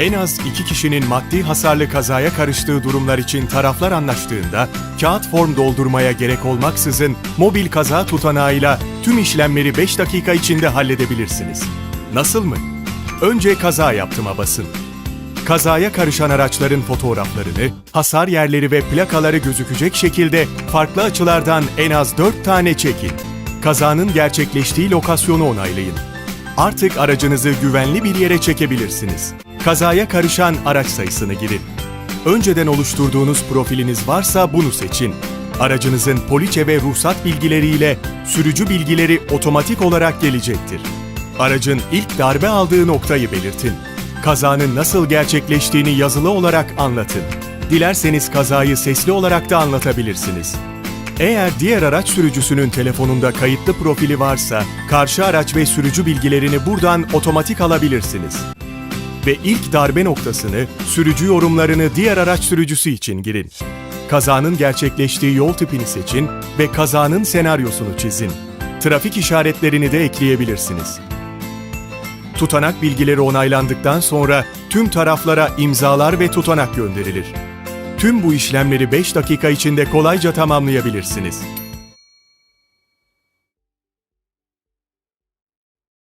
En az iki kişinin maddi hasarlı kazaya karıştığı durumlar için taraflar anlaştığında, kağıt form doldurmaya gerek olmaksızın mobil kaza tutanağıyla tüm işlemleri 5 dakika içinde halledebilirsiniz. Nasıl mı? Önce kaza yaptıma basın. Kazaya karışan araçların fotoğraflarını, hasar yerleri ve plakaları gözükecek şekilde farklı açılardan en az 4 tane çekin. Kazanın gerçekleştiği lokasyonu onaylayın. Artık aracınızı güvenli bir yere çekebilirsiniz. Kazaya karışan araç sayısını girin. Önceden oluşturduğunuz profiliniz varsa bunu seçin. Aracınızın poliçe ve ruhsat bilgileriyle sürücü bilgileri otomatik olarak gelecektir. Aracın ilk darbe aldığı noktayı belirtin. Kazanın nasıl gerçekleştiğini yazılı olarak anlatın. Dilerseniz kazayı sesli olarak da anlatabilirsiniz. Eğer diğer araç sürücüsünün telefonunda kayıtlı profili varsa, karşı araç ve sürücü bilgilerini buradan otomatik alabilirsiniz. Ve ilk darbe noktasını, sürücü yorumlarını diğer araç sürücüsü için girin. Kazanın gerçekleştiği yol tipini seçin ve kazanın senaryosunu çizin. Trafik işaretlerini de ekleyebilirsiniz. Tutanak bilgileri onaylandıktan sonra tüm taraflara imzalar ve tutanak gönderilir. Tüm bu işlemleri 5 dakika içinde kolayca tamamlayabilirsiniz.